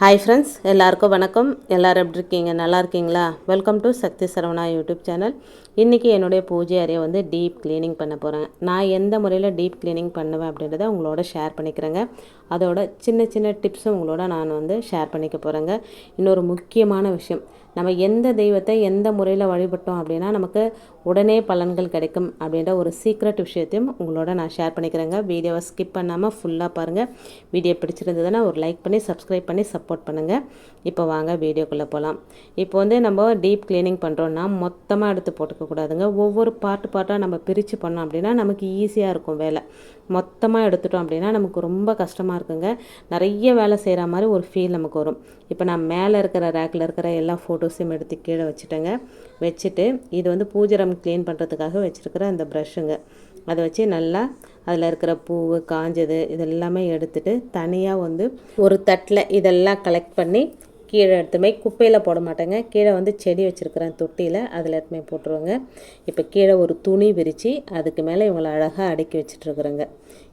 Hi friends எல்லாருக்கும் வணக்கம். எல்லோரும் எப்படி இருக்கீங்க? நல்லா இருக்கீங்களா? Welcome to Sakthi Saravana YouTube channel இன்றைக்கி என்னுடைய பூஜை அறையை வந்து டீப் க்ளீனிங் பண்ண போகிறேன் நான் எந்த முறையில் டீப் க்ளீனிங் பண்ணுவேன் அப்படின்றத உங்களோட ஷேர் பண்ணிக்கிறேங்க. அதோட சின்ன சின்ன டிப்ஸும் உங்களோட நான் வந்து ஷேர் பண்ணிக்க போகிறேங்க இன்னொரு முக்கியமான விஷயம் நம்ம எந்த தெய்வத்தை எந்த முறையில் வழிபட்டோம் அப்படின்னா நமக்கு உடனே பலன்கள் கிடைக்கும் அப்படின்ற ஒரு சீக்ரெட் விஷயத்தையும் உங்களோட நான் ஷேர் பண்ணிக்கிறேங்க. வீடியோவை ஸ்கிப் பண்ணாமல் ஃபுல்லாக பாருங்கள் வீடியோ பிடிச்சிருந்ததுன்னா ஒரு லைக் பண்ணி சப்ஸ்கிரைப் பண்ணி சப்போர்ட் பண்ணுங்கள் இப்போ வாங்க வீடியோக்குள்ளே போகலாம் இப்போ வந்து நம்ம டீப் க்ளீனிங் பண்ணுறோன்னா மொத்தமாக எடுத்து போட்டுக்கக்கூடாதுங்க ஒவ்வொரு பார்ட்டு பார்ட்டாக நம்ம பிரித்து பண்ணோம் அப்படின்னா நமக்கு ஈஸியாக இருக்கும் வேலை. மொத்தமாக எடுத்துட்டோம் அப்படின்னா நமக்கு ரொம்ப கஷ்டமாக இருக்குங்க. நிறைய வேலை செய்கிற மாதிரி ஒரு ஃபீல் நமக்கு வரும். இப்போ நான் மேலே இருக்கிற ரேக்கில் இருக்கிற எல்லா ஃபோட்டோஸையும் எடுத்து கீழே வச்சுட்டேங்க. வச்சுட்டு இது வந்து பூஜரம் க்ளீன் பண்ணுறதுக்காக வச்சுருக்கிற அந்த ப்ரஷ்ஷுங்க அதை வச்சு நல்லா அதில் இருக்கிற பூ காஞ்சது இதெல்லாமே எடுத்துட்டு தனியாக வந்து ஒரு தட்டில் இதெல்லாம் கலெக்ட் பண்ணி கீழே எடுத்துமே குப்பையில் போட மாட்டேங்க. கீழே வந்து செடி வச்சுருக்கிறேன் தொட்டியில் அதில் எடுத்துமே போட்டுருவாங்க. இப்போ கீழே ஒரு துணி விரித்து அதுக்கு மேலே இவங்களை அழகாக அடுக்கி வச்சுட்ருக்குறேங்க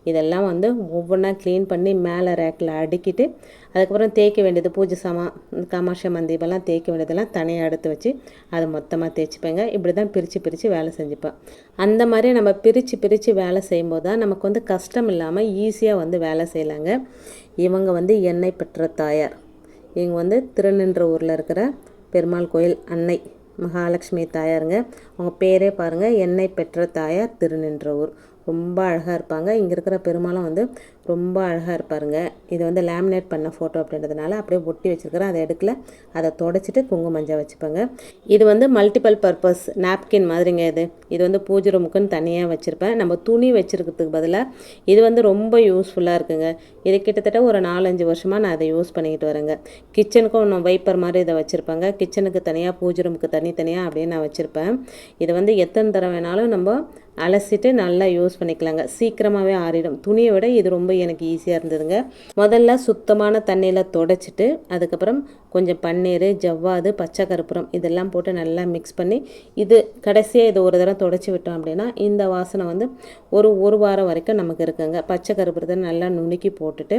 இதெல்லாம் வந்து ஒவ்வொன்றா க்ளீன் பண்ணி மேலே ரேக்கில் அடுக்கிட்டு அதுக்கப்புறம் தேய்க்க வேண்டியது பூஜை சாமான் காமாட்சி மந்தீபெல்லாம் தேய்க்க வேண்டியதெல்லாம் தனியாக எடுத்து வச்சு அதை மொத்தமாக தேய்ச்சிப்பேங்க. இப்படி தான் பிரித்து பிரித்து வேலை செஞ்சுப்பேன். அந்த மாதிரி நம்ம பிரித்து பிரித்து வேலை செய்யும்போது தான் நமக்கு வந்து கஷ்டம் இல்லாமல் ஈஸியாக வந்து வேலை செய்யலாங்க. இவங்க வந்து எண்ணெய் பெற்ற தாயார். இவங்க வந்து திருநின்ற ஊரில் இருக்கிற பெருமாள் கோயில் அன்னை மகாலட்சுமி தாயாருங்க. அவங்க பேரே பாருங்கள் எண்ணெய் பெற்ற தாயார் திருநின்ற ஊர். ரொம்ப அழகாக இருப்பாங்க. இங்கே இருக்கிற பெருமாளும் வந்து ரொம்ப அழகாக இருப்பாருங்க. இது வந்து லேமினேட் பண்ண ஃபோட்டோ அப்படின்றதுனால அப்படியே ஒட்டி வச்சுருக்கிறேன் அதை எடுக்கல. அதை தொடச்சிட்டு குங்கும மஞ்சள் வச்சுப்பேங்க. இது வந்து மல்டிபிள் பர்பஸ் நாப்கின் மாதிரிங்க இது. இது வந்து பூஜை ரூமுக்குன்னு தனியாக வச்சுருப்பேன். நம்ம துணி வச்சுருக்கிறதுக்கு பதிலாக இது வந்து ரொம்ப யூஸ்ஃபுல்லாக இருக்குங்க. இது கிட்டத்தட்ட ஒரு நாலஞ்சு வருஷமாக நான் அதை யூஸ் பண்ணிக்கிட்டு வரேங்க. கிச்சனுக்கும் ஒன்று வைப்பர் மாதிரி இதை வச்சுருப்பாங்க. கிச்சனுக்கு தனியாக பூஜை ரூமுக்கு தனித்தனியாக அப்படியே நான் வச்சுருப்பேன். இதை வந்து எத்தனை தரம் வேணாலும் நம்ம அலசிட்டு நல்லா யூஸ் பண்ணிக்கலாங்க. சீக்கிரமாகவே ஆறிடும். துணியை விட இது ரொம்ப எனக்கு ஈஸியாக இருந்ததுங்க. முதல்ல சுத்தமான தண்ணியில் தொடச்சிட்டு அதுக்கப்புறம் கொஞ்சம் பன்னீர் ஜவ்வாது பச்சை கருப்புரம் இதெல்லாம் போட்டு நல்லா மிக்ஸ் பண்ணி இது கடைசியாக இது ஒரு தடவை தொடச்சி விட்டோம் அப்படின்னா இந்த வாசனை வந்து ஒரு ஒரு வாரம் வரைக்கும் நமக்கு இருக்குங்க. பச்சை கருப்புரத்தை நல்லா நுணுக்கி போட்டுட்டு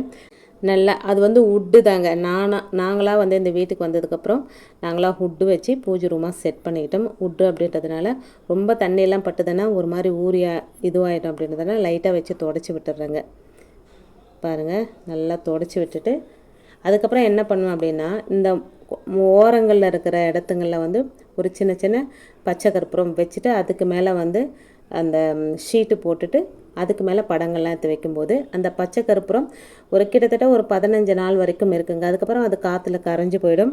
நல்லா அது வந்து உட்டு தாங்க. நானாக நாங்களாக வந்து இந்த வீட்டுக்கு வந்ததுக்கப்புறம் நாங்களாக ஹுட்டு வச்சு பூஜை ரூமாக செட் பண்ணிக்கிட்டோம். உட்டு அப்படின்றதுனால ரொம்ப தண்ணியெல்லாம் பட்டுதுன்னா ஒரு மாதிரி ஊரியா இதுவாகிடும் அப்படின்றதுனால லைட்டாக வச்சு தொடச்சி விட்டுடுறேங்க பாருங்கள் நல்லா தொடச்சி விட்டுட்டு அதுக்கப்புறம் என்ன பண்ணுவேன் அப்படின்னா இந்த ஓரங்களில் இருக்கிற இடத்துங்களில் வந்து ஒரு சின்ன சின்ன பச்சை கற்பூரம் வச்சுட்டு அதுக்கு மேலே வந்து அந்த ஷீட்டு போட்டுட்டு அதுக்கு மேலே படங்கள்லாம் எடுத்து வைக்கும்போது அந்த பச்சை கருப்புறம் ஒரு கிட்டத்தட்ட ஒரு பதினஞ்சு நாள் வரைக்கும் இருக்குங்க. அதுக்கப்புறம் அது காற்றுல கரைஞ்சி போயிடும்.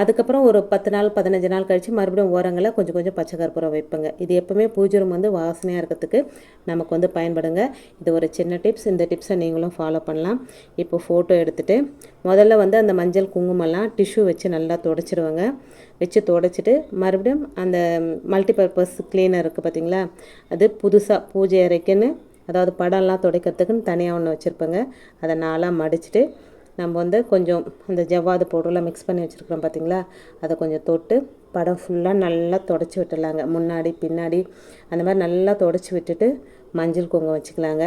அதுக்கப்புறம் ஒரு பத்து நாள் பதினஞ்சு நாள் கழித்து மறுபடியும் ஓரங்களில் கொஞ்சம் கொஞ்சம் பச்சை கற்பூரம் வைப்பேங்க. இது எப்போவுமே பூஜை ரூம் வந்து வாசனையாக இருக்கிறதுக்கு நமக்கு வந்து பயன்படுங்க. இது ஒரு சின்ன டிப்ஸ் இந்த டிப்ஸை நீங்களும் ஃபாலோ பண்ணலாம். இப்போ ஃபோட்டோ எடுத்துகிட்டு முதல்ல வந்து அந்த மஞ்சள் குங்குமம்லாம் டிஷ்யூ வச்சு நல்லா தொடச்சிடுவாங்க வச்சு தொடச்சிட்டு மறுபடியும் அந்த மல்டிபர்பஸ் கிளீனர் இருக்குது பார்த்தீங்களா அது புதுசாக பூஜை அறைக்குன்னு அதாவது படம்லாம் துடைக்கிறதுக்குன்னு தனியாக ஒன்று வச்சுருப்பேங்க. அதை நாளாக மடிச்சுட்டு நம்ம வந்து கொஞ்சம் அந்த ஜவ்வாது பவுடர்லாம் மிக்ஸ் பண்ணி வச்சுருக்கிறோம் பார்த்தீங்களா அதை கொஞ்சம் தொட்டு படம் ஃபுல்லாக நல்லா தொடச்சி விட்டுடலாங்க. முன்னாடி பின்னாடி அந்த மாதிரி நல்லா தொடச்சி விட்டுட்டு மஞ்சள் குங்குமம் வச்சுக்கலாங்க.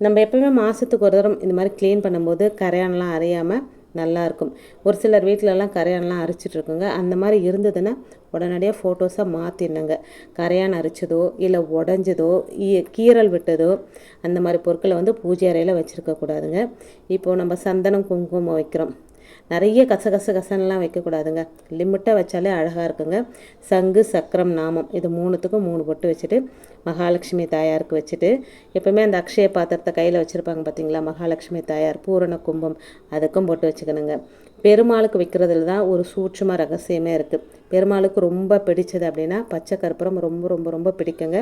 நம்ம எப்பவுமே மாதத்துக்கு ஒரு தரம் இந்த மாதிரி க்ளீன் பண்ணும்போது கரையானலாம் அறியாமல் நல்லாயிருக்கும். ஒரு சிலர் வீட்டிலலாம் கரையான்லாம் அரைச்சிட்ருக்குங்க. அந்த மாதிரி இருந்ததுன்னா உடனடியாக ஃபோட்டோஸாக மாற்றிடணுங்க கரையான் அரைச்சதோ இல்லை உடஞ்சதோ கீரல் விட்டதோ அந்த மாதிரி பொருட்களை வந்து பூஜை அறையில் வச்சுருக்கக்கூடாதுங்க. இப்போது நம்ம சந்தனம் குங்குமம் வைக்கிறோம். நிறைய கச கச கசன்லாம் வைக்கக்கூடாதுங்க. லிமிட்டாக வச்சாலே அழகாக இருக்குங்க. சங்கு சக்கரம் நாமம் இது மூணுத்துக்கும் மூணு பொட்டு வச்சுட்டு மகாலட்சுமி தாயாருக்கு வச்சுட்டு எப்போவுமே அந்த அக்ஷய பாத்திரத்தை கையில் வச்சுருப்பாங்க பார்த்தீங்களா மகாலட்சுமி தாயார் பூரண கும்பம் அதுக்கும் போட்டு வச்சுக்கணுங்க. பெருமாளுக்கு வைக்கிறதுல தான் ஒரு சூட்சமாக ரகசியமே இருக்குது பெருமாளுக்கு ரொம்ப பிடிச்சது அப்படின்னா பச்சை கற்பூரம் ரொம்ப ரொம்ப ரொம்ப பிடிக்குங்க.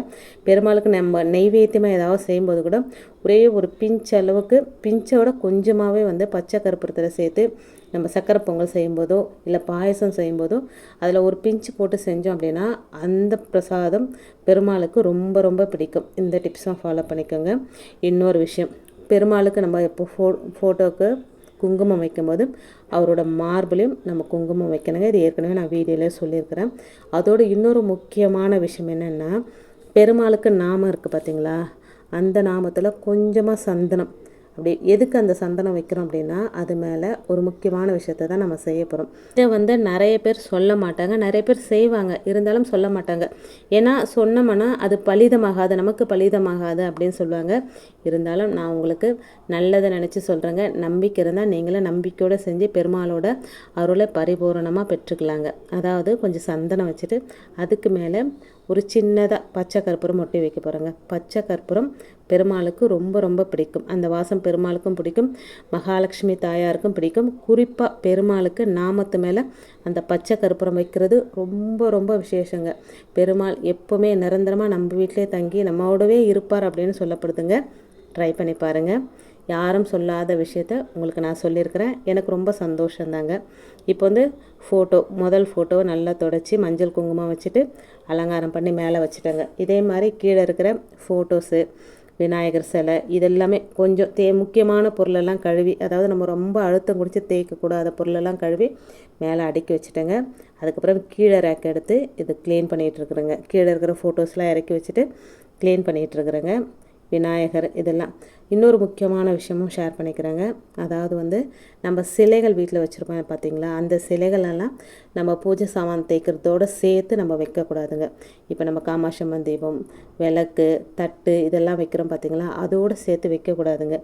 பெருமாளுக்கு நம்ம நெய்வேத்தியமாக ஏதாவது செய்யும்போது கூட ஒரே ஒரு பிஞ்ச் அளவுக்கு பிஞ்சோட கொஞ்சமாகவே வந்து பச்சை கற்பூரத்தில் சேர்த்து நம்ம சக்கரை பொங்கல் செய்யும்போதோ இல்லை பாயசம் செய்யும்போதோ அதில் ஒரு பிஞ்சு போட்டு செஞ்சோம் அப்படின்னா அந்த பிரசாதம் பெருமாளுக்கு ரொம்ப ரொம்ப பிடிக்கும். இந்த டிப்ஸும் ஃபாலோ பண்ணிக்கோங்க. இன்னொரு விஷயம் பெருமாளுக்கு நம்ம எப்போ ஃபோ ஃபோட்டோவுக்கு குங்குமம் வைக்கும்போது அவரோட மார்பிளையும் நம்ம குங்குமம் வைக்கணுங்க. இது ஏற்கனவே நான் வீடியோவில் சொல்லியிருக்கிறேன். அதோடு இன்னொரு முக்கியமான விஷயம் என்னென்னா பெருமாளுக்கு நாமம் இருக்குது பார்த்தீங்களா அந்த நாமத்தில் கொஞ்சமாக சந்தனம் அப்படி எதுக்கு அந்த சந்தனம் வைக்கிறோம் அப்படின்னா அது மேலே ஒரு முக்கியமான விஷயத்தை தான் நம்ம செய்ய போகிறோம் இதை வந்து நிறைய பேர் சொல்ல மாட்டாங்க. நிறைய பேர் செய்வாங்க. இருந்தாலும் சொல்ல மாட்டாங்க. ஏன்னா சொன்னோம்னா அது பலிதமாகாது நமக்கு பலிதமாகாது அப்படின்னு சொல்லுவாங்க. இருந்தாலும் நான் உங்களுக்கு நல்லதை நினச்சி சொல்கிறேங்க நம்பிக்கை இருந்தால் நீங்களும் நம்பிக்கையோடு செஞ்சு பெருமாளோட அருளை பரிபூரணமாக பெற்றுக்கலாங்க. அதாவது கொஞ்சம் சந்தனம் வச்சுட்டு அதுக்கு மேலே ஒரு சின்னதாக பச்சை கற்பூரம் ஒட்டி வைக்க போகிறேங்க பச்சை கற்பூரம் பெருமாளுக்கு ரொம்ப ரொம்ப பிடிக்கும். அந்த வாசம் பெருமாளுக்கும் பிடிக்கும். மகாலட்சுமி தாயாருக்கும் பிடிக்கும். குறிப்பாக பெருமாளுக்கு நாமத்து மேலே அந்த பச்சை கருப்புரம் வைக்கிறது ரொம்ப ரொம்ப விசேஷங்க. பெருமாள் எப்போவுமே நிரந்தரமாக நம்ம வீட்டிலே தங்கி நம்மோடவே இருப்பார் அப்படின்னு சொல்லப்படுதுங்க. ட்ரை பண்ணி பாருங்கள் யாரும் சொல்லாத விஷயத்த உங்களுக்கு நான் சொல்லியிருக்கிறேன். எனக்கு ரொம்ப சந்தோஷந்தாங்க. இப்போ வந்து ஃபோட்டோ முதல் ஃபோட்டோவை நல்லா தொடச்சி மஞ்சள் குங்குமம் வச்சுட்டு அலங்காரம் பண்ணி மேலே வச்சுட்டேங்க. இதே மாதிரி கீழே இருக்கிற ஃபோட்டோஸு விநாயகர் சிலை இதெல்லாமே கொஞ்சம் தே முக்கியமான பொருளெல்லாம் கழுவி அதாவது நம்ம ரொம்ப அழுத்தம் குடித்து தேய்க்கக்கூடாத பொருளெல்லாம் கழுவி மேலே அடுக்கி வச்சுட்டேங்க. அதுக்கப்புறம் கீழே ரேக் எடுத்து இது க்ளீன் பண்ணிகிட்ருக்குறேங்க கீழே இருக்கிற ஃபோட்டோஸ்லாம் இறக்கி வச்சுட்டு க்ளீன் பண்ணிகிட்ருக்குறேங்க விநாயகர் இதெல்லாம் இன்னொரு முக்கியமான விஷயமும் ஷேர் பண்ணிக்கிறேங்க. அதாவது வந்து நம்ம சிலைகள் வீட்டில் வச்சுருப்போம் பார்த்தீங்களா அந்த சிலைகளெல்லாம் நம்ம பூஜை சாமான் தேய்க்கிறதோடு சேர்த்து நம்ம வைக்கக்கூடாதுங்க. இப்போ நம்ம காமாட்சம்மன் தீபம் விளக்கு தட்டு இதெல்லாம் வைக்கிறோம் பார்த்தீங்களா அதோடு சேர்த்து வைக்கக்கூடாதுங்க.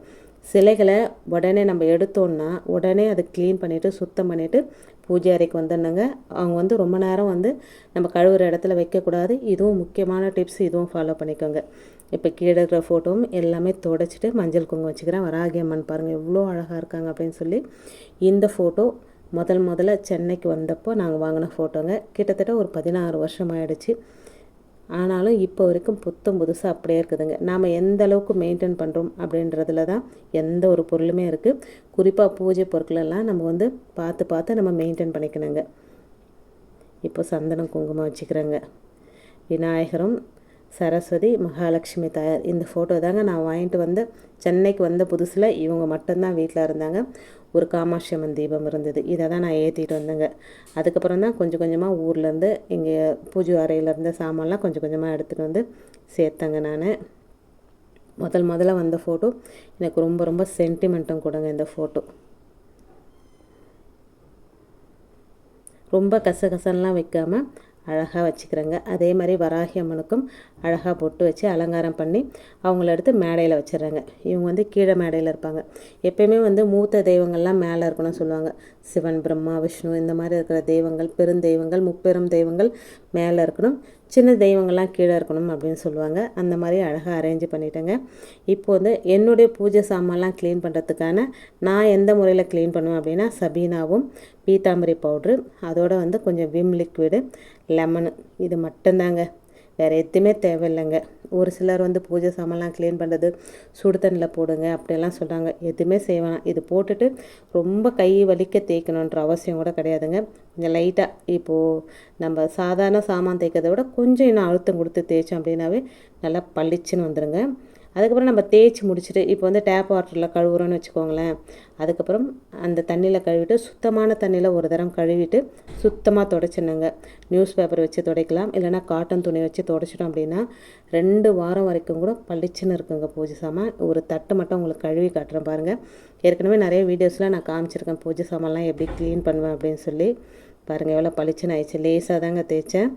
சிலைகளை உடனே நம்ம எடுத்தோன்னா உடனே அதை க்ளீன் பண்ணிவிட்டு சுத்தம் பண்ணிவிட்டு பூஜை அறைக்கு வந்துடணுங்க. அவங்க வந்து ரொம்ப நேரம் வந்து நம்ம கழுவுற இடத்துல வைக்கக்கூடாது. இதுவும் முக்கியமான டிப்ஸ் இதுவும் ஃபாலோ பண்ணிக்கோங்க. இப்போ கீழே இருக்கிற ஃபோட்டோவும் எல்லாமே தொடச்சிட்டு மஞ்சள் குங்குமம் வச்சுக்கிறேன். வராகி அம்மன் பாருங்கள் எவ்வளோ அழகாக இருக்காங்க அப்படின்னு சொல்லி இந்த ஃபோட்டோ முதல் முதல்ல சென்னைக்கு வந்தப்போ நாங்கள் வாங்கின ஃபோட்டோங்க கிட்டத்தட்ட ஒரு பதினாறு வருஷம் ஆயிடுச்சு. ஆனாலும் இப்போ வரைக்கும் புத்தம் புதுசாக அப்படியே இருக்குதுங்க. நாம் எந்த அளவுக்கு மெயின்டைன் பண்ணுறோம் அப்படின்றதுல தான் எந்த ஒரு பொருளுமே இருக்குது குறிப்பாக பூஜை பொருட்களெல்லாம் நம்ம வந்து பார்த்து பார்த்து நம்ம மெயின்டைன் பண்ணிக்கணுங்க. இப்போ சந்தனம் குங்குமம் வச்சுக்கிறேங்க. விநாயகரும் சரஸ்வதி மகாலட்சுமி தாயார். இந்த ஃபோட்டோ தாங்க நான் வாங்கிட்டு வந்து சென்னைக்கு வந்த புதுசில் இவங்க மட்டும்தான் வீட்டில் இருந்தாங்க. ஒரு காமாட்சி அம்மன் தீபம் இருந்தது. இதை தான் நான் ஏற்றிட்டு வந்தேங்க. அதுக்கப்புறம் தான் கொஞ்சம் கொஞ்சமாக ஊர்லேருந்து இங்கே பூஜை அறையிலேருந்து சாமான்லாம் கொஞ்சம் கொஞ்சமாக எடுத்துகிட்டு வந்து சேர்த்தேங்க நான். முதல் முதல்ல வந்த ஃபோட்டோ எனக்கு ரொம்ப ரொம்ப சென்டிமெண்ட்டும் கொடுங்க இந்த ஃபோட்டோ ரொம்ப கசகசன்லாம் வைக்காமல் அழகாக வச்சுக்கிறேங்க. அதே மாதிரி வராகி அம்மனுக்கும் அழகாக பொட்டு வச்சு அலங்காரம் பண்ணி அவங்கள எடுத்து மேடையில் வச்சிடுறாங்க. இவங்க வந்து கீழே மேடையில் இருப்பாங்க. எப்பயுமே வந்து மூத்த தெய்வங்கள்லாம் மேலே இருக்கணும்னு சொல்லுவாங்க. சிவன் பிரம்மா விஷ்ணு இந்த மாதிரி இருக்கிற தெய்வங்கள் பெருந்தெய்வங்கள் முப்பெரும் தெய்வங்கள் மேலே இருக்கணும். சின்ன தெய்வங்கள்லாம் கீழே இருக்கணும் அப்படின்னு சொல்லுவாங்க. அந்த மாதிரி அழகாக அரேஞ்ச் பண்ணிட்டேங்க. இப்போ வந்து என்னுடைய பூஜை சாமான்லாம் க்ளீன் பண்ணுறதுக்கான நான் எந்த முறையில் க்ளீன் பண்ணுவேன் அப்படின்னா சபீனாவும் பீத்தாம்பரி பவுட்ரு அதோடு வந்து கொஞ்சம் விம் லிக்விடு லெமனு. இது மட்டும்தாங்க. வேறு எதுவுமே தேவையில்லைங்க. ஒரு சிலர் வந்து பூஜை சாமான்லாம் க்ளீன் பண்ணுறது சுடு தண்ணியில் போடுங்க அப்படியெல்லாம் சொல்கிறாங்க எதுவுமே செய்வேணாம் இது போட்டுட்டு ரொம்ப கை வலிக்க தேய்க்கணுன்ற அவசியம் கூட கிடையாதுங்க. கொஞ்சம் லைட்டாக இப்போது நம்ம சாதாரண சாமான் தேய்க்கிறத விட கொஞ்சம் இன்னும் அழுத்தம் கொடுத்து தேய்ச்சோம் அப்படின்னாவே நல்லா பளிச்சுன்னு வந்துடுங்க அதுக்கப்புறம் நம்ம தேய்ச்சி முடிச்சுட்டு இப்போ வந்து டேப் வாட்டரில் கழுவுறோன்னு வச்சுக்கோங்களேன். அதுக்கப்புறம் அந்த தண்ணியில் கழுவிட்டு சுத்தமான தண்ணியில் ஒரு தரம் கழுவிட்டு சுத்தமாக தொடச்சிடணுங்க. நியூஸ் பேப்பர் வச்சு துடைக்கலாம். இல்லைனா காட்டன் துணி வச்சு துடைச்சிட்டோம் அப்படின்னா ரெண்டு வாரம் வரைக்கும் கூட பளிச்சுன்னு இருக்குங்க பூஜை சாமான். ஒரு தட்டு மட்டும் உங்களுக்கு கழுவி காட்டுறேன் பாருங்கள் ஏற்கனவே நிறைய வீடியோஸ்லாம் நான் காமிச்சிருக்கேன் பூஜை சாமான்லாம் எப்படி க்ளீன் பண்ணுவேன் அப்படின்னு சொல்லி. பாருங்கள் எவ்வளோ பளிச்சுன்னு ஆயிடுச்சு. லேசாக தாங்க தேய்ச்சேன்.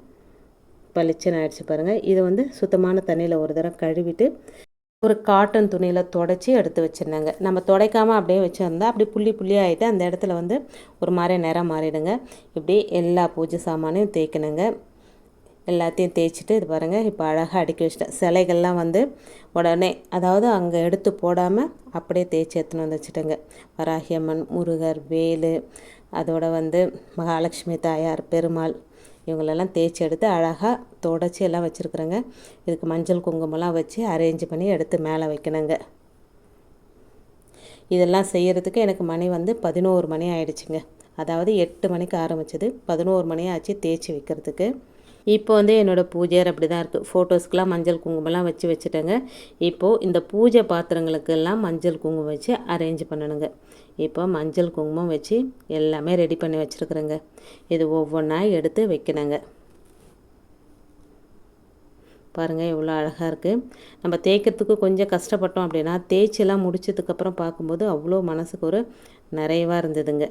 பளிச்சுன்னு ஆயிடுச்சு பாருங்கள் இதை வந்து சுத்தமான தண்ணியில் ஒரு தரம் கழுவிட்டு ஒரு காட்டன் துணியில் தொடச்சி எடுத்து வச்சுருந்தாங்க. நம்ம துடைக்காமல் அப்படியே வச்சுருந்தா அப்படி புள்ளி புள்ளி ஆகிட்டு அந்த இடத்துல வந்து ஒரு மாதிரி நிறம் மாறிடுங்க. இப்படி எல்லா பூஜை சாமானையும் தேய்க்கணுங்க. எல்லாத்தையும் தேய்ச்சிட்டு இது பாருங்கள் இப்போ அழகாக அடுக்கி வச்சிட்டேன். சிலைகள்லாம் வந்து உடனே அதாவது அங்கே எடுத்து போடாமல் அப்படியே தேய்ச்சி எடுத்துன்னு வந்து வச்சுட்டேங்க. வராகியம்மன் முருகர் வேலு அதோட வந்து மகாலட்சுமி தாயார் பெருமாள் இவங்களெல்லாம் தேய்ச்சி எடுத்து அழகாக தொடச்சி எல்லாம் வச்சுருக்குறேங்க. இதுக்கு மஞ்சள் குங்குமம்லாம் வச்சு அரேஞ்ச் பண்ணி எடுத்து மேலே வைக்கணுங்க. இதெல்லாம் செய்கிறதுக்கு எனக்கு மணி வந்து பதினோரு மணி ஆயிடுச்சுங்க. அதாவது எட்டு மணிக்கு ஆரம்பிச்சது. பதினோரு மணி ஆச்சு தேய்ச்சி வைக்கிறதுக்கு. இப்போ வந்து என்னோடய பூஜையர் அப்படி தான் இருக்குது ஃபோட்டோஸ்க்கெலாம் மஞ்சள் குங்குமம்லாம் வச்சு வச்சுட்டேங்க. இப்போது இந்த பூஜை பாத்திரங்களுக்கெல்லாம் மஞ்சள் குங்குமம் வச்சு அரேஞ்ச் பண்ணணுங்க. இப்போ மஞ்சள் குங்குமம் வச்சு எல்லாமே ரெடி பண்ணி வச்சுருக்குறேங்க. இது ஒவ்வொன்றா எடுத்து வைக்கணுங்க. பாருங்கள் எவ்வளோ அழகாக இருக்குது நம்ம தேய்க்கிறதுக்கு கொஞ்சம் கஷ்டப்பட்டோம் அப்படின்னா தேய்ச்சிலாம் முடிச்சதுக்கப்புறம் பார்க்கும்போது அவ்வளோ மனசுக்கு ஒரு நிறைவாக இருந்ததுங்க.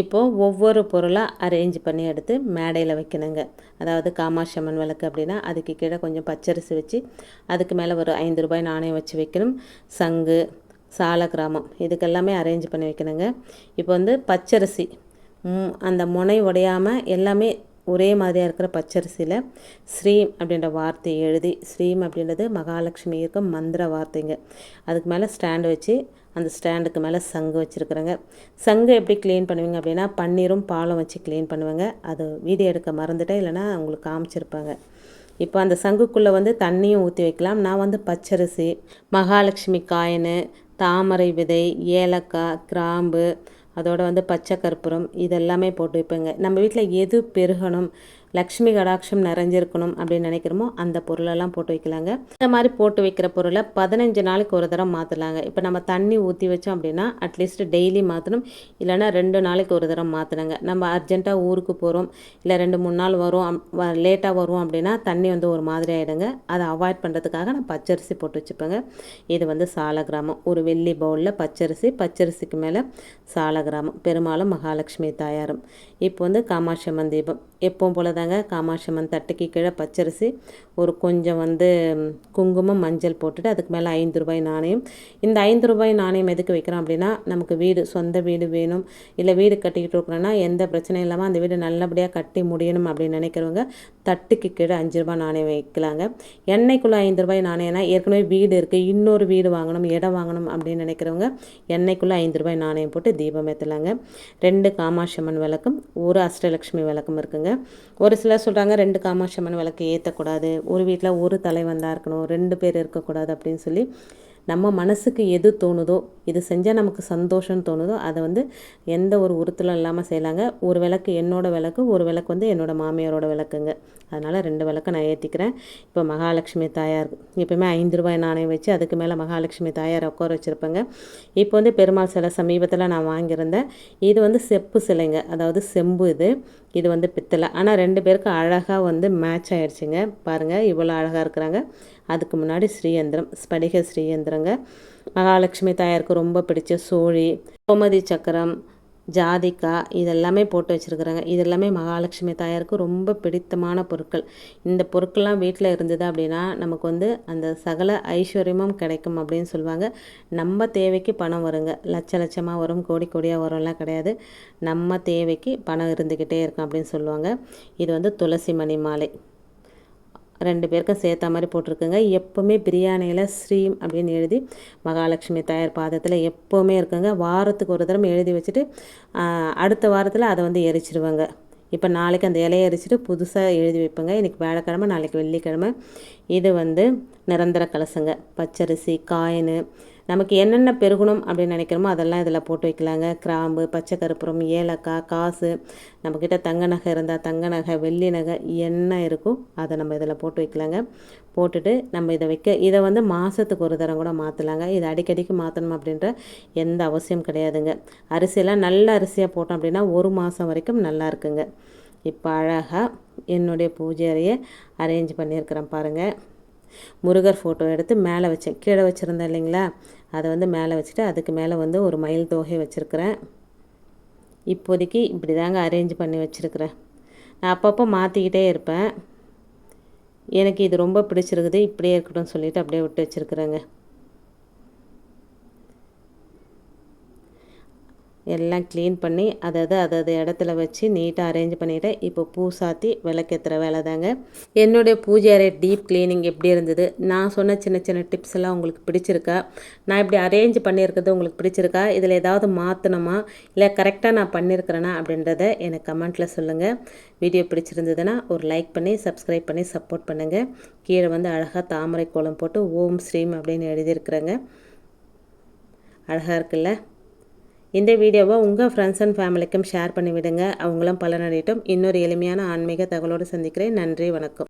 இப்போது ஒவ்வொரு பொருளாக அரேஞ்ச் பண்ணி எடுத்து மேடையில் வைக்கணுங்க. அதாவது காமாட்சி அம்மன் விளக்கு அப்படின்னா அதுக்கு கீழே கொஞ்சம் பச்சரிசி வச்சு அதுக்கு மேலே ஒரு ஐந்து ரூபாய் நாணயம் வச்சு வைக்கணும். சங்கு சால கிராமம் இதுக்கெல்லாமே அரேஞ்ச் பண்ணி வைக்கணுங்க. இப்போ வந்து பச்சரிசி. அந்த முனை உடையாமல் எல்லாமே ஒரே மாதிரியாக இருக்கிற பச்சரிசியில் ஸ்ரீம் அப்படின்ற வார்த்தையை எழுதி ஸ்ரீம் அப்படின்றது மகாலட்சுமி இருக்கும் மந்திர வார்த்தைங்க. அதுக்கு மேலே ஸ்டாண்டு வச்சு அந்த ஸ்டாண்டுக்கு மேலே சங்கு வச்சுருக்குறேங்க. சங்கு எப்படி க்ளீன் பண்ணுவீங்க அப்படின்னா பன்னீரும் பாலும் வச்சு க்ளீன் பண்ணுவேங்க. அது வீடியோ எடுக்க மறந்துட்டேன் இல்லைனா உங்களுக்கு காமிச்சிருப்பாங்க. இப்போ அந்த சங்குக்குள்ளே வந்து தண்ணியும் ஊற்றி வைக்கலாம். நான் வந்து பச்சரிசி மகாலட்சுமி காயின் தாமரை விதை ஏலக்காய் கிராம்பு அதோடு வந்து பச்சை கற்பூரம் இதெல்லாமே போட்டு வைப்பேங்க. நம்ம வீட்டில் எது பெருகணும் லக்ஷ்மி கடாட்சம் நிறைஞ்சிருக்கணும் அப்படின்னு நினைக்கிறோமோ அந்த பொருளெல்லாம் போட்டு வைக்கலாங்க. இந்த மாதிரி போட்டு வைக்கிற பொருளை பதினஞ்சு நாளைக்கு ஒரு தடவை மாற்றலாங்க இப்போ நம்ம தண்ணி ஊற்றி வச்சோம் அப்படின்னா அட்லீஸ்ட் டெய்லி மாற்றணும் இல்லைனா ரெண்டு நாளைக்கு ஒரு தடவை மாற்றணுங்க நம்ம அர்ஜென்ட்டாக ஊருக்கு போகிறோம் இல்லை ரெண்டு மூணு நாள் வரும் லேட்டாக வரும் அப்படின்னா தண்ணி வந்து ஒரு மாதிரி ஆகிடுங்க அதை அவாய்ட் பண்ணுறதுக்காக நான் பச்சரிசி போட்டு வச்சுப்பேங்க. இது வந்து சால கிராமம். ஒரு வெள்ளி பவுலில் பச்சரிசி பச்சரிசிக்கு மேலே சால கிராமம். பெரும்பாலும் மகாலட்சுமி தாயாரும். இப்போ வந்து காமாட்சி அம்மன் தீபம். எப்பவும் போல தாங்க காமாட்சி அம்மன் தட்டுக்கு கீழே பச்சரிசி ஒரு கொஞ்சம் வந்து குங்குமம் மஞ்சள் போட்டுட்டு அதுக்கு மேலே ஐந்து ரூபாய் நாணயம். இந்த ஐந்து ரூபாய் நாணயம் எதுக்கு வைக்கிறோம் அப்படின்னா நமக்கு வீடு சொந்த வீடு வேணும். இல்லை வீடு கட்டிக்கிட்டு இருக்கிறோன்னா எந்த பிரச்சனையும் இல்லாமல் அந்த வீடு நல்லபடியாக கட்டி முடியணும் அப்படின்னு நினைக்கிறவங்க தட்டுக்கு கீழே அஞ்சு ரூபாய் நாணயம் வைக்கலாங்க. எண்ணெய்க்குள்ளே ஐந்து ரூபாய் நாணயம்னா ஏற்கனவே வீடு இருக்குது இன்னொரு வீடு வாங்கணும் இடம் வாங்கணும் அப்படின்னு நினைக்கிறவங்க எண்ணெய்க்குள்ளே ஐந்து ரூபாய் நாணயம் போட்டு தீபம் ஏற்றலாங்க ரெண்டு காமாட்சி அம்மன் விளக்கும் ஒரு அஷ்டலட்சுமி விளக்கும் இருக்குங்க. ஒரு சிலர் சொல்கிறாங்க ரெண்டு காமாட்சி அம்மன் விளக்கு ஏற்றக்கூடாது ஒரு வீட்டில் ஒரு தலைவன் தான் இருக்கணும் ரெண்டு பேர் இருக்கக்கூடாது அப்படின்னு சொல்லி நம்ம மனசுக்கு எது தோணுதோ இது செஞ்சால் நமக்கு சந்தோஷம்னு தோணுதோ அதை வந்து எந்த ஒரு உறுத்தலும் இல்லாமல் செய்யலாங்க. ஒரு விளக்கு என்னோடய விளக்கு ஒரு விளக்கு வந்து என்னோடய மாமியாரோட விளக்குங்க. அதனால் ரெண்டு விளக்கு நான் ஏற்றிக்கிறேன் இப்போ மகாலட்சுமி தாயார் எப்போயுமே ஐந்து ரூபாய் நாணயம் வச்சு அதுக்கு மேலே மகாலட்சுமி தாயார் உட்கார வச்சுருப்பேங்க. இப்போ வந்து பெருமாள் சிலை சமீபத்தில் நான் வாங்கியிருந்தேன். இது வந்து செப்பு சிலைங்க. அதாவது செம்பு இது. இது வந்து பித்தளை. ஆனால் ரெண்டு பேருக்கும் அழகாக வந்து மேட்ச் ஆகிடுச்சிங்க பாருங்கள் இவ்வளோ அழகாக இருக்கிறாங்க. அதுக்கு முன்னாடி ஸ்ரீயந்திரம் ஸ்படிக ஸ்ரீயந்திரங்க. மகாலட்சுமி தாயாருக்கு ரொம்ப பிடிச்ச சோழி கோமதி சக்கரம் ஜாதிக்காய் இதெல்லாமே போட்டு வச்சுருக்குறாங்க. இதெல்லாமே மகாலட்சுமி தாயாருக்கு ரொம்ப பிடித்தமான பொருட்கள். இந்த பொருட்கள்லாம் வீட்டில் இருந்தது அப்படின்னா நமக்கு வந்து அந்த சகல ஐஸ்வர்யமும் கிடைக்கும் அப்படின்னு சொல்லுவாங்க. நம்ம தேவைக்கு பணம் வருங்க. லட்ச லட்சமாக வரும் கோடி கோடியாக வரும்லாம் கிடையாது. நம்ம தேவைக்கு பணம் இருந்துக்கிட்டே இருக்கும் அப்படின்னு சொல்லுவாங்க. இது வந்து துளசி மணி மாலை. ரெண்டு பேருக்கும் சேர்த்த மாதிரி போட்டிருக்குங்க. எப்போவுமே பிரியாணியில் ஸ்ரீம் அப்படின்னு எழுதி மகாலட்சுமி தயார் பாதத்தில் எப்போவுமே இருக்குங்க. வாரத்துக்கு ஒரு தடவை எழுதி வச்சுட்டு அடுத்த வாரத்தில் அதை வந்து எரிச்சிருவாங்க. இப்போ நாளைக்கு அந்த இலையை எரிச்சிட்டு புதுசாக எழுதி வைப்பேங்க. இன்றைக்கி வேலைக்கிழமை நாளைக்கு வெள்ளிக்கிழமை. இது வந்து நிரந்தர கலசங்க. பச்சரிசி காயின் நமக்கு என்னென்ன பெருகணும் அப்படின்னு நினைக்கிறோமோ அதெல்லாம் இதில் போட்டு வைக்கலாங்க. கிராம்பு பச்சை கருப்புரம் ஏலக்காய் காசு நம்மக்கிட்ட தங்க நகை இருந்தால் தங்க நகை வெள்ளி நகை என்ன இருக்கோ அதை நம்ம இதில் போட்டு வைக்கலாங்க. போட்டுட்டு நம்ம இதை வைக்க இதை வந்து மாதத்துக்கு ஒரு தரம் கூட மாற்றலாங்க இதை அடிக்கடிக்கு மாற்றணும் அப்படின்ற எந்த அவசியம் கிடையாதுங்க. அரிசியெல்லாம் நல்ல அரிசியாக போட்டோம் அப்படின்னா ஒரு மாதம் வரைக்கும் நல்லா இருக்குங்க. இப்போ அழகாக என்னுடைய பூஜை அறையை அரேஞ்ச் பண்ணியிருக்கிறேன் பாருங்கள் முருகர் ஃபோட்டோ எடுத்து மேலே வச்சேன். கீழே வச்சுருந்தேன் இல்லைங்களா? அதை வந்து மேலே வச்சுட்டு அதுக்கு மேலே வந்து ஒரு மயில் தோகை வச்சுருக்கிறேன். இப்போதைக்கு இப்படி தாங்க அரேஞ்ச் பண்ணி வச்சுருக்கிறேன். நான் அப்பப்போ மாற்றிக்கிட்டே இருப்பேன். எனக்கு இது ரொம்ப பிடிச்சிருக்குது. இப்படியே இருக்கட்டும் சொல்லிவிட்டு அப்படியே விட்டு வச்சுருக்குறேங்க. எல்லாம் க்ளீன் பண்ணி அதாவது அதது இடத்துல வச்சு நீட்டாக அரேஞ்ச் பண்ணிவிட்டேன் இப்போ பூ சாத்தி விளக்கேற்றுற வேலை தாங்க. என்னுடைய பூஜை அறை டீப் க்ளீனிங் எப்படி இருந்தது? நான் சொன்ன சின்ன சின்ன டிப்ஸ் எல்லாம் உங்களுக்கு பிடிச்சிருக்கா? நான் இப்படி அரேஞ்ச் பண்ணியிருக்கிறது உங்களுக்கு பிடிச்சிருக்கா? இதில் ஏதாவது மாற்றணுமா இல்லை கரெக்டாக நான் பண்ணியிருக்கிறேனா? அப்படின்றத எனக்கு கமெண்ட்டில் சொல்லுங்கள் வீடியோ பிடிச்சிருந்ததுன்னா ஒரு லைக் பண்ணி சப்ஸ்கிரைப் பண்ணி சப்போர்ட் பண்ணுங்கள் கீழே வந்து அழகாக தாமரை கோலம் போட்டு ஓம் ஸ்ரீம் அப்படின்னு எழுதியிருக்கிறேங்க. அழகாக இருக்குல்ல? இந்த வீடியோவை உங்கள் ஃப்ரெண்ட்ஸ் அண்ட் ஃபேமிலிக்கும் ஷேர் பண்ணிவிடுங்க. அவங்களும் பலனடையட்டும். இன்னொரு எளிமையான ஆன்மீக தகவலோடு சந்திக்கிறேன். நன்றி வணக்கம்.